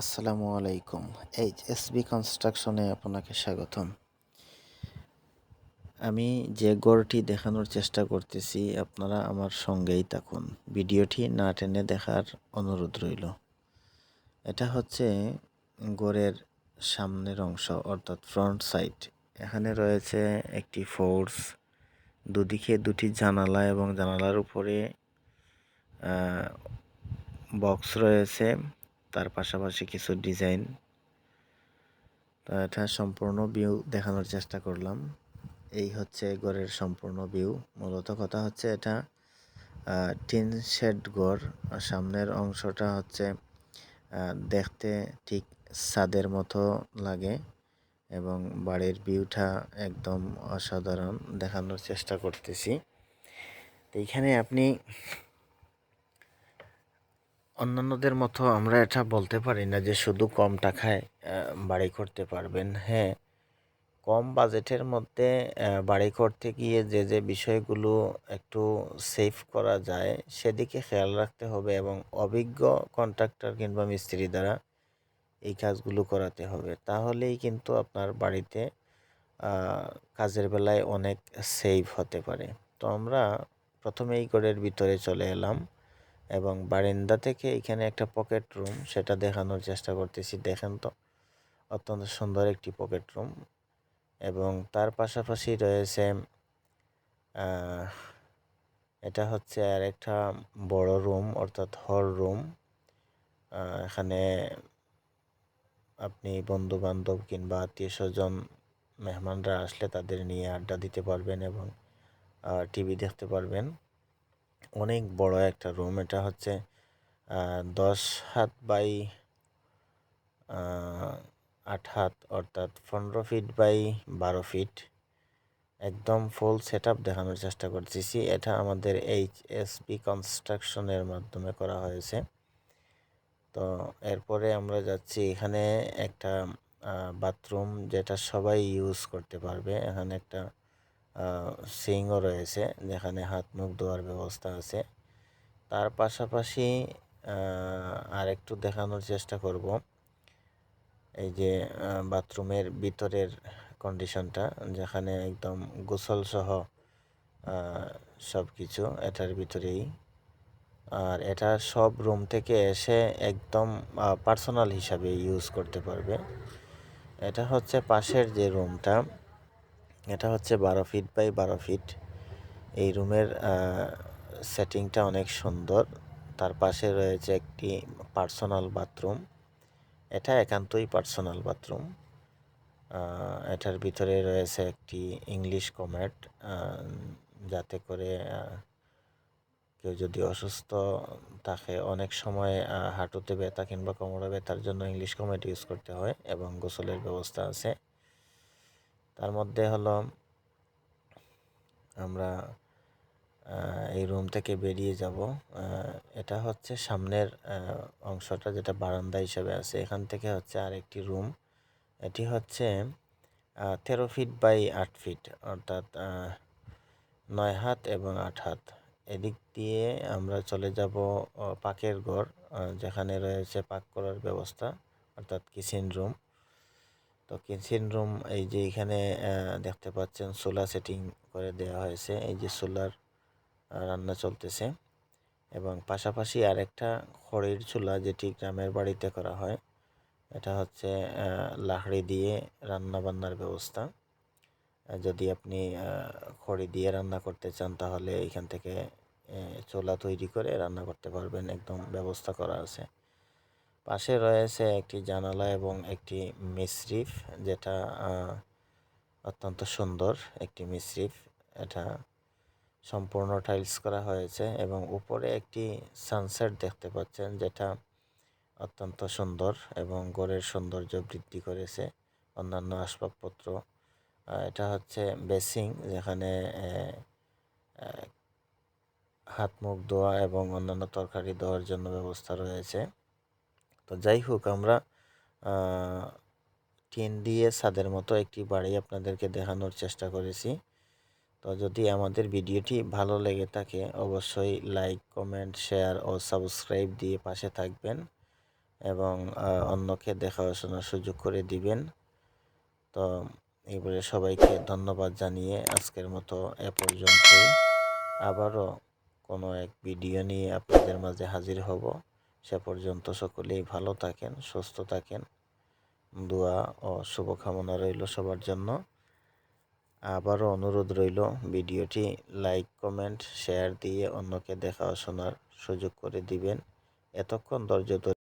আসসালামু আলাইকুম। H S B কনস্ট্রাকশনে আপনাকে স্বাগতম। আমি যে গড়টি দেখানোর চেষ্টা করতেছি, আপনারা আমার সঙ্গেই থাকুন। ভিডিওটি না টেনে দেখার অনুরোধ রইল। এটা হচ্ছে গড়ের সামনের অংশ, অর্থাৎ ফ্রন্ট সাইড। এখানে রয়েছে একটি ফোর্স, দুদিকে দুটি জানালা এবং জানালার উপরে বক্স রয়েছে। তার পাশাপাশি কিছু ডিজাইন। তো এটা সম্পূর্ণ ভিউ দেখানোর চেষ্টা করলাম। এই হচ্ছে গড়ের সম্পূর্ণ ভিউ। মূলত কথা হচ্ছে এটা টিন শেড গড় সামনের অংশটা হচ্ছে দেখতে ঠিক ছাদের মতো লাগে এবং বাড়ির ভিউটা একদম অসাধারণ দেখানোর চেষ্টা করতেছি। এইখানে আপনি অন্যান্যদের মতো আমরা এটা বলতে পারি না যে শুধু কম টাকায় বাড়ি করতে পারবেন। হ্যাঁ কম বাজেটের মধ্যে বাড়ি করতে গিয়ে যে যে বিষয়গুলো একটু সেভ করা যায়, সেদিকে খেয়াল রাখতে হবে এবং অভিজ্ঞ কন্ট্রাক্টর কিংবা মিস্ত্রি দ্বারা এই কাজগুলো করাতে হবে। তাহলেই কিন্তু আপনার বাড়িতে কাজের বেলায় অনেক সেভ হতে পারে। তো আমরা প্রথমে এই গড়ের ভিতরে চলে এলাম। এবং বারিন্দা থেকে এখানে একটা পকেট রুম সেটা দেখানোর চেষ্টা করতেছি। দেখেন তো, অত্যন্ত সুন্দর একটি পকেট রুম এবং তার পাশাপাশি রয়েছে এটা হচ্ছে আর একটা বড় রুম অর্থাৎ হল রুম এখানে আপনি বন্ধু বান্ধব কিংবা আত্মীয় স্বজন, মেহমানরা আসলে তাদের নিয়ে আড্ডা দিতে পারবেন এবং টিভি দেখতে পারবেন। অনেক বড় একটা রুম এটা হচ্ছে দশ হাত বাই আট হাত, অর্থাৎ পনেরো ফিট বাই বারো ফিট একদম ফুল সেট আপ দেখানোর চেষ্টা করতেছি। এটা আমাদের এইচ এস বি কনস্ট্রাকশনের মাধ্যমে করা হয়েছে। তো এরপরে আমরা যাচ্ছি, এখানে একটা বাথরুম যেটা সবাই ইউজ করতে পারবে। এখানে একটা সিংও রয়েছে, যেখানে হাত মুখ ধোয়ার ব্যবস্থা আছে। তার পাশাপাশি আর একটু দেখানোর চেষ্টা করব। এই যে বাথরুমের ভিতরের কন্ডিশনটা যেখানে একদম গোসল সহ সব কিছু এটার ভিতরেই। আর এটা সব রুম থেকে এসে একদম পার্সোনাল হিসাবে ইউজ করতে পারবে। এটা হচ্ছে পাশের যে রুমটা এটা হচ্ছে বারো ফিট বাই বারো ফিট এই রুমের সেটিংটা অনেক সুন্দর। তার পাশে রয়েছে একটি পার্সোনাল বাথরুম এটা একান্তই পার্সোনাল বাথরুম এটার ভিতরে রয়েছে একটি ইংলিশ কমেট যাতে করে কেউ যদি অসুস্থ থাকে, অনেক সময় হাঁটুতে ব্যথা কিংবা কোমরে ব্যথার জন্য ইংলিশ কমেট ইউজ করতে হয় এবং গোসলের ব্যবস্থা আছে। তার মধ্যে হলো আমরা এই রুম থেকে বেরিয়ে যাব। এটা হচ্ছে সামনের অংশটা যেটা বারান্দা হিসেবে আছে। এখান থেকে হচ্ছে আরেকটি রুম এটি হচ্ছে তেরো ফিট বাই আট ফিট অর্থাৎ নয় হাত এবং আট হাত। এদিক দিয়ে আমরা চলে যাব পাকের ঘর যেখানে রয়েছে পাক করার ব্যবস্থা, অর্থাৎ কিচেন রুম তো কিচেন রুম এই যে এখানে দেখতে পাচ্ছেন সোলার সেটিং করে দেওয়া হয়েছে, এই যে সোলার রান্না চলতেছে। এবং পাশাপাশি আরেকটা খড়ির চুলা যেটি গ্রামের বাড়িতে করা হয়, এটা হচ্ছে লাহড়ি দিয়ে রান্না বান্নার ব্যবস্থা। যদি আপনি খড়ি দিয়ে রান্না করতে চান, তাহলে এখান থেকে চোলা তৈরি করে রান্না করতে পারবেন, একদম ব্যবস্থা করা আছে। পাশে রয়েছে একটি জানালা এবং একটি মিশ্রিফ যেটা অত্যন্ত সুন্দর একটি মিশ্রিফ এটা সম্পূর্ণ টাইলস করা হয়েছে এবং উপরে একটি সানসেট দেখতে পাচ্ছেন, যেটা অত্যন্ত সুন্দর এবং গড়ের সৌন্দর্য বৃদ্ধি করেছে। অন্যান্য আসবাবপত্র এটা হচ্ছে বেসিং যেখানে হাত, মুখ ধোয়া এবং অন্যান্য তরকারি দেওয়ার জন্য ব্যবস্থা রয়েছে। তো যাই হোক, আমরা টিন দিয়ে ছাদের মতো একটি বাড়ি আপনাদেরকে দেখানোর চেষ্টা করেছি। তো যদি আমাদের ভিডিওটি ভালো লেগে থাকে, অবশ্যই লাইক, কমেন্ট, শেয়ার ও সাবস্ক্রাইব দিয়ে পাশে থাকবেন এবং অন্যকে দেখাশোনার সুযোগ করে দিবেন। তো এবারে সবাইকে ধন্যবাদ জানিয়ে আজকের মতো এ পর্যন্তই। আবারও কোনো এক ভিডিও নিয়ে আপনাদের মাঝে হাজির হব। সে পর্যন্ত সকলেই ভালো থাকেন, সুস্থ থাকেন। দোয়া ও শুভকামনা রইল সবার জন্য। আবারও অনুরোধ রইল ভিডিওটি লাইক, কমেন্ট, শেয়ার দিয়ে অন্যকে দেখা শোনার সুযোগ করে দিবেন। এতক্ষণ দরজা